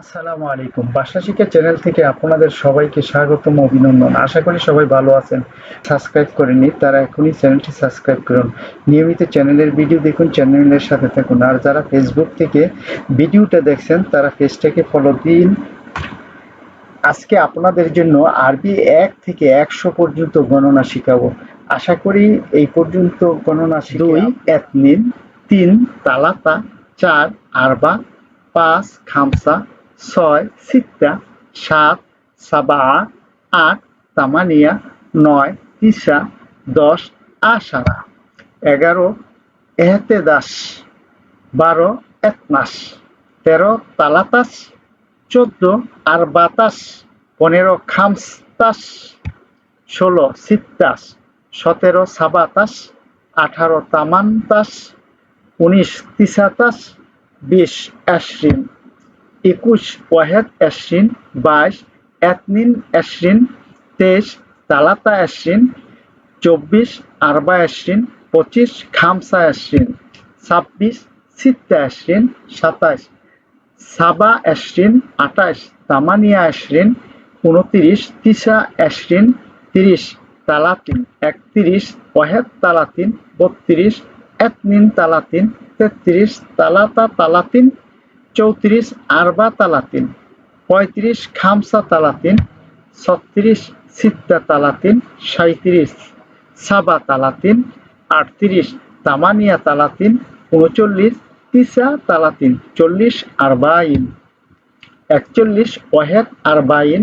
আসসালামু আলাইকুম। বাসা শিক্ষা চ্যানেল থেকে আপনাদের সবাইকে স্বাগতম অভিনন্দন। আশা করি সবাই ভালো আছেন। সাবস্ক্রাইব করেনি তারা এখনই চ্যানেলটি সাবস্ক্রাইব করুন। নিয়মিত চ্যানেলের ভিডিও দেখুন চ্যানেলের সাথে থাকুন। আর যারা ফেসবুক থেকে ভিডিওটা দেখছেন তারা পেজটাকে ফলো দিন। আজকে আপনাদের জন্য আরবি এক থেকে একশো পর্যন্ত গণনা শিখাবো। আশা করি এই পর্যন্ত গণনা দুই এতনিন তিন তালাতা চার আরবা পাঁচ খামসা ছয় সিত্তা সাত, সাবা, আট, তামানিয়া, নয়, তিসা, দশ, আশারা। এগারো, এহতেদাস। বারো একমাস তেরো, তালাতাস। চোদ্দ আর বাতাস পনেরো, খামস্তাস। ষোলো সিত্তাস সতেরো, সাবাতাস। আঠারো, তামান্তাস। উনিশ, তিসাতাস। বিশ অ্যাশ্রিন একুশ ওয়াহেদ অ্যাশ্রিন বাইশ এতনিন অ্যাশ্রিন তেইশ তালাতা অ্যাশ্রিন চব্বিশ আরবা অ্যাশ্রিন পঁচিশ খামসা অ্যাশ্রিন ছাব্বিশ সিত্তা অ্যাশ্রিন সাতাশ সাবা অ্যাশ্রিন আঠাশ তামানিয়া অ্যাশ্রিন উনতিরিশ তিসা অ্যাশ্রিন তিরিশ তালাতিন, একত্রিশ ওয়াহেদ তালাতিন, বত্রিশ এতনিন তালাতিন, তেত্রিশ তালাতা তালাতিন চৌত্রিশ আরবা তালাতিন, পঁয়ত্রিশ খামসা তালাতিন, ছত্রিশ সিত্তা তালাতিন সাঁত্রিশ সাবা তালাতিন, আটত্রিশ তামানিয়া তালাতিন, উনচল্লিশ তিসা তালাতিন, চল্লিশ আরবাইন, একচল্লিশ ওয়াহেদ আরবাইন,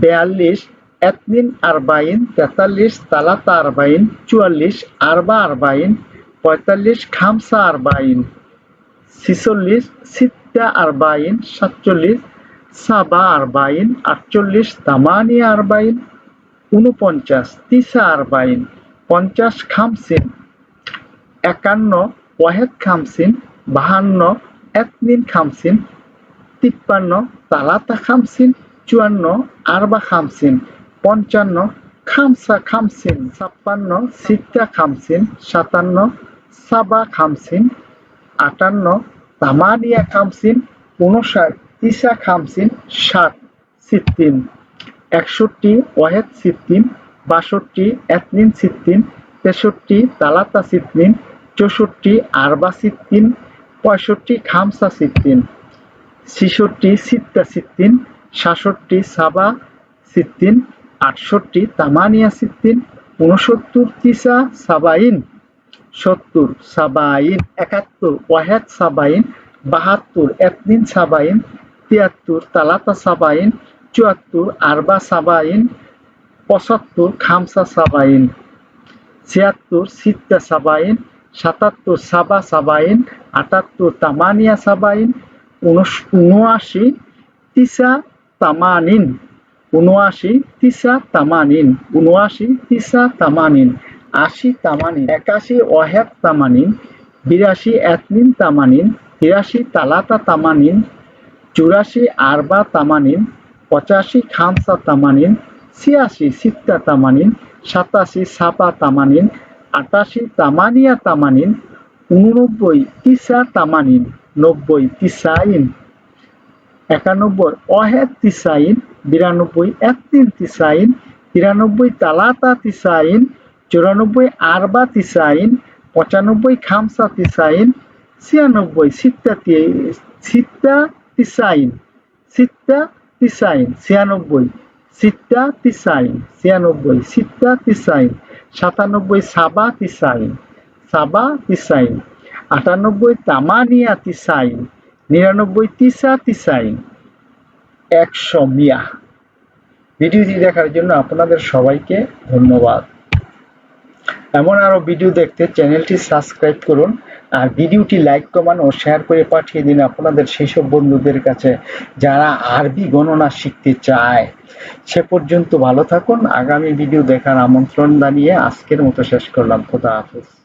বেয়াল্লিশ এতনিন আরবাইন, তেতাল্লিশ তালাতা আরবাইন, চুয়াল্লিশ আরবা আরবাইন, পঁয়তাল্লিশ খামসা আরবাইন, ছিচল্লিশ সিত্তা আরবাইন, সাতচল্লিশ, সাবা আরবাইন, আটচল্লিশ তামানিয়া আরবাইন উনপঞ্চাশ তিসা আরবাইন, পঞ্চাশ খামসিন, একান্ন, ওয়াহেদ খামসিন, বাহান্ন এতনিন খামসিন, তিপ্পান্ন, তালাতা খামসিন, চুয়ান্ন, আরবা খামসিন, পঞ্চান্ন, খামসা খামসিন, ছাপ্পান্ন, সিত্তা খামসিন, সাতান্ন, সাবা খামসিন, আটান্ন তামানিয়া খামসিন, উনষাট তিসা খামসিন, ষাট সিত্তিন একষট্টি, ওয়াহেদ সিত্তিন বাষট্টি, এতনিন সিত্তিন তেষট্টি, তালাতা সিত্তিন চৌষট্টি, আরবা সিত্তিন পঁয়ষট্টি, খামসা সিত্তিন ছিষট্টি সিত্তা সিত্তিন সাতষট্টি, সাবা সিত্তিন আটষট্টি, তামানিয়া সিত্তিন উনসত্তর তিসা সাবাইন। সত্তর সাবাইন, একাত্তর ওয়াহেদ সাবাইন, বাহাত্তর একদিন সাবাইন, তিয়াত্তর তালাতা সাবাইন, চুয়াত্তর আরবা সাবাইন, পঁচাত্তর খামসা সাবাইন, ছিয়াত্তর সিত্তা সাবাইন, সাতাত্তর সাবা সাবাইন, আটাত্তর তামানিয়া সাবাইন উনআশি তিসা তামানিন, উনআশি তিসা তামানিন, উনআশি তিসা তামানিন। আশি তামানিন, একাশি ওয়াহেদ তামানিন, বিরাশি এতনিন তামানিন, তিরাশি তালাতা তামানিন, চুরাশি আরবা তামানিন, পঁচাশি খামসা তামানিন, ছিয়াশি সিত্তা তামানিন, সাতাশি সাপা তামানিন, আটাশি তামানিয়া তামানিন, উননব্বই তিসা তামানিন, নব্বই তিসাইন, একানব্বই অহেদ তিসাইন, বিরানব্বই একদিন তিসাইন, তিরানব্বই তালাতা তিসাইন চুরানব্বই আরবা তিসাইন, পঁচানব্বই খামসা তিসাইন, ছিয়ানব্বই সিত্তা সিত্তা তিসাইন সিত্তা তিসাইন, ছিয়ানব্বই সিত্তা তিসাইন, ছিয়ানব্বই সিত্তা তিসাইন, সাতানব্বই সাবা তিসাইন সাবা তিসাইন, আটানব্বই তামানিয়া তিসাইন, নিরানব্বই তিসা তিসাইন, একশো মিয়া। ভিডিওটি দেখার জন্য আপনাদের সবাইকে ধন্যবাদ। এমন আরও ভিডিও দেখতে চ্যানেলটি সাবস্ক্রাইব করুন আর ভিডিওটি লাইক কমান ও শেয়ার করে পাঠিয়ে দিন আপনাদের সেই সব বন্ধুদের কাছে যারা আরবি গণনা শিখতে চায়। সে পর্যন্ত ভালো থাকুন। আগামী ভিডিও দেখার আমন্ত্রণ জানিয়ে আজকের মতো শেষ করলাম। খোদা হাফেজ।